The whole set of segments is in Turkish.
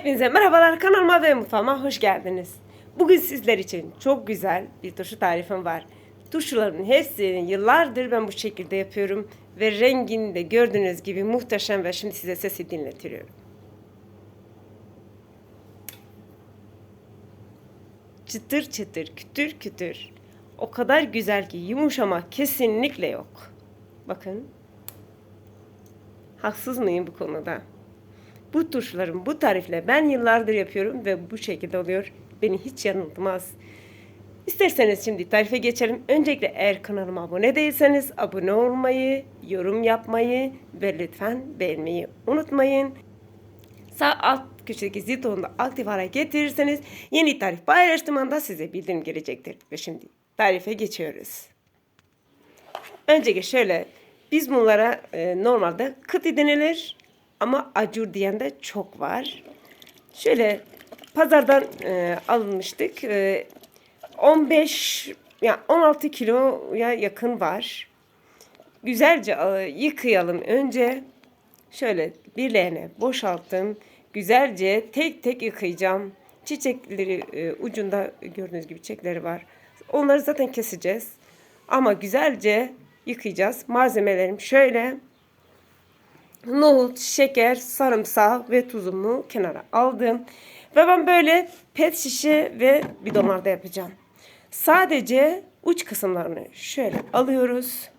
Hepinize merhabalar kanalıma ve mutfağıma hoş geldiniz. Bugün sizler için çok güzel bir turşu tarifim var. Turşuların hepsini yıllardır ben bu şekilde yapıyorum. Ve rengini de gördüğünüz gibi muhteşem ve şimdi size sesi dinletiyorum. Çıtır çıtır, kütür kütür. O kadar güzel ki yumuşama kesinlikle yok. Bakın. Haksız mıyım bu konuda? Bu tuşların bu tarifle ben yıllardır yapıyorum ve bu şekilde oluyor. Beni hiç yanıltmaz. İsterseniz şimdi tarife geçelim. Öncelikle eğer kanalıma abone değilseniz abone olmayı, yorum yapmayı ve lütfen beğenmeyi unutmayın. Sağ alt köşedeki zil butonunu da aktif hale getirirseniz yeni tarif paylaştığım anda size bildirim gelecektir. Ve şimdi tarife geçiyoruz. Önceki şöyle biz bunlara e, normalde kıtı denilir ama acur diyen de çok var. Şöyle pazardan e, alınmıştık. E, 15 yani 16 kiloya yakın var. Güzelce e, yıkayalım önce. Şöyle bir leğene boşalttım. Güzelce tek tek yıkayacağım. Çiçekleri e, ucunda gördüğünüz gibi çiçekleri var. Onları zaten keseceğiz. Ama güzelce yıkayacağız. Malzemelerim şöyle. Nohut, şeker, sarımsak ve tuzumu kenara aldım. Ve ben böyle pet şişe ve bidonlarda yapacağım. Sadece uç kısımlarını şöyle alıyoruz.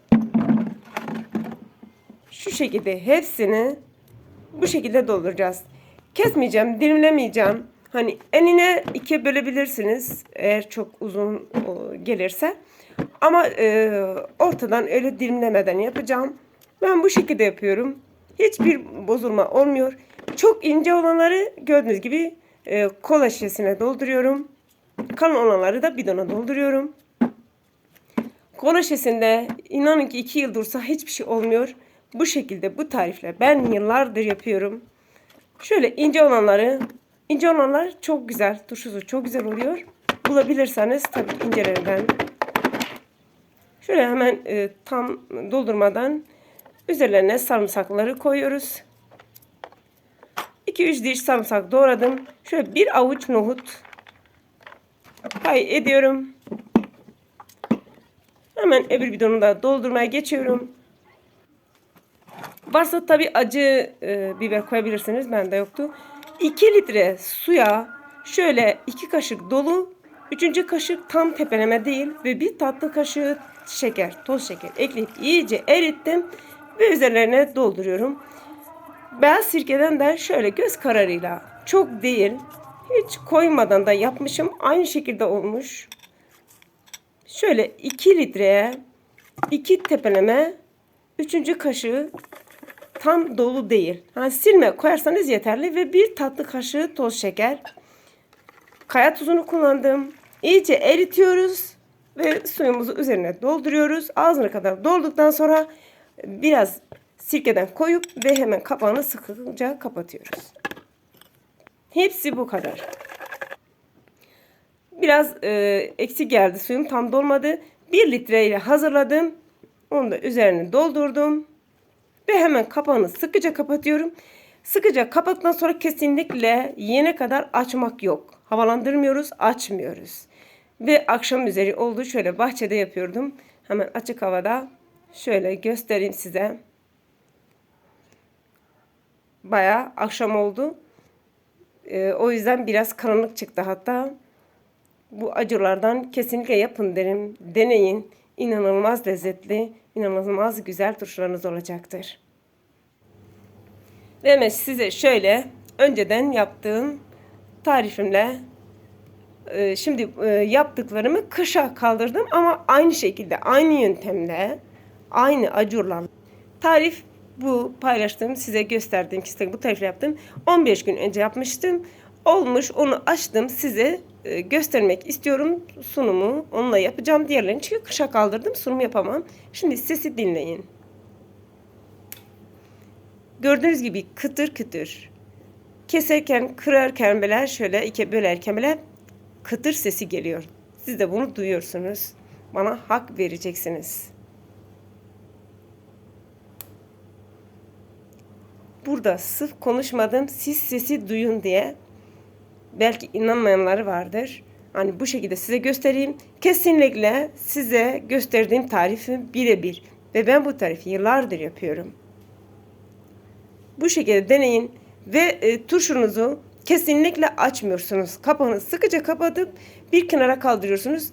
Şu şekilde hepsini bu şekilde dolduracağız. Kesmeyeceğim, dilimlemeyeceğim. Hani enine ikiye bölebilirsiniz eğer çok uzun o, gelirse. Ama e, ortadan öyle dilimlemeden yapacağım. Ben bu şekilde yapıyorum. Hiçbir bozulma olmuyor. Çok ince olanları gördüğünüz gibi e, kola şişesine dolduruyorum. Kalın olanları da bidona dolduruyorum. Kola şişesinde inanın ki iki yıl dursa hiçbir şey olmuyor. Bu şekilde bu tarifle ben yıllardır yapıyorum. Şöyle ince olanları, ince olanlar çok güzel. Turşusu çok güzel oluyor. Bulabilirseniz tabii incelerinden. Şöyle hemen e, tam doldurmadan üzerlerine sarımsakları koyuyoruz. 2-3 diş sarımsak doğradım. Şöyle bir avuç nohut pay ediyorum. Hemen öbür bidonu da doldurmaya geçiyorum. Varsa tabi acı e, biber koyabilirsiniz. Bende yoktu. 2 litre suya şöyle 2 kaşık dolu, 3. kaşık tam tepeleme değil ve bir tatlı kaşığı şeker, toz şeker ekleyip iyice erittim ve üzerlerine dolduruyorum. Beyaz sirkeden de şöyle göz kararıyla çok değil hiç koymadan da yapmışım. Aynı şekilde olmuş. Şöyle 2 litreye 2 tepeleme 3. kaşığı tam dolu değil. Yani silme koyarsanız yeterli ve bir tatlı kaşığı toz şeker. Kaya tuzunu kullandım. İyice eritiyoruz ve suyumuzu üzerine dolduruyoruz. Ağzına kadar dolduktan sonra biraz sirkeden koyup ve hemen kapağını sıkıca kapatıyoruz. Hepsi bu kadar. Biraz e, eksik geldi suyum tam dolmadı. 1 litre ile hazırladım. Onu da üzerine doldurdum. Ve hemen kapağını sıkıca kapatıyorum. Sıkıca kapattıktan sonra kesinlikle yene kadar açmak yok. Havalandırmıyoruz, açmıyoruz. Ve akşam üzeri oldu. Şöyle bahçede yapıyordum. Hemen açık havada şöyle göstereyim size. Baya akşam oldu. Ee, o yüzden biraz karanlık çıktı hatta. Bu acılardan kesinlikle yapın derim. Deneyin. İnanılmaz lezzetli, inanılmaz güzel turşularınız olacaktır. Ve size şöyle önceden yaptığım tarifimle e, şimdi e, yaptıklarımı kışa kaldırdım ama aynı şekilde aynı yöntemle aynı acurla tarif bu paylaştığım size gösterdiğim ki bu tarifle yaptım 15 gün önce yapmıştım olmuş onu açtım size e, göstermek istiyorum sunumu onunla yapacağım diğerlerini çünkü kışa kaldırdım sunum yapamam şimdi sesi dinleyin gördüğünüz gibi kıtır kıtır keserken kırarken böyle şöyle iki bölerken böyle kıtır sesi geliyor. Siz de bunu duyuyorsunuz. Bana hak vereceksiniz. Burada sırf konuşmadım siz sesi duyun diye belki inanmayanları vardır. Hani bu şekilde size göstereyim. Kesinlikle size gösterdiğim tarifi birebir. Ve ben bu tarifi yıllardır yapıyorum. Bu şekilde deneyin ve e, turşunuzu kesinlikle açmıyorsunuz. Kapağını sıkıca kapatıp bir kenara kaldırıyorsunuz.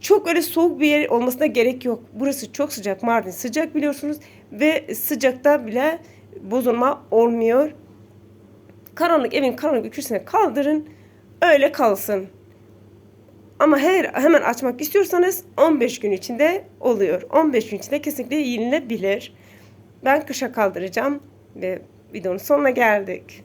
Çok öyle soğuk bir yer olmasına gerek yok. Burası çok sıcak. Mardin sıcak biliyorsunuz ve sıcakta bile bozulma olmuyor. Karanlık evin karanlık köşesine kaldırın. Öyle kalsın. Ama her hemen açmak istiyorsanız 15 gün içinde oluyor. 15 gün içinde kesinlikle yenilebilir. Ben kışa kaldıracağım ve videonun sonuna geldik.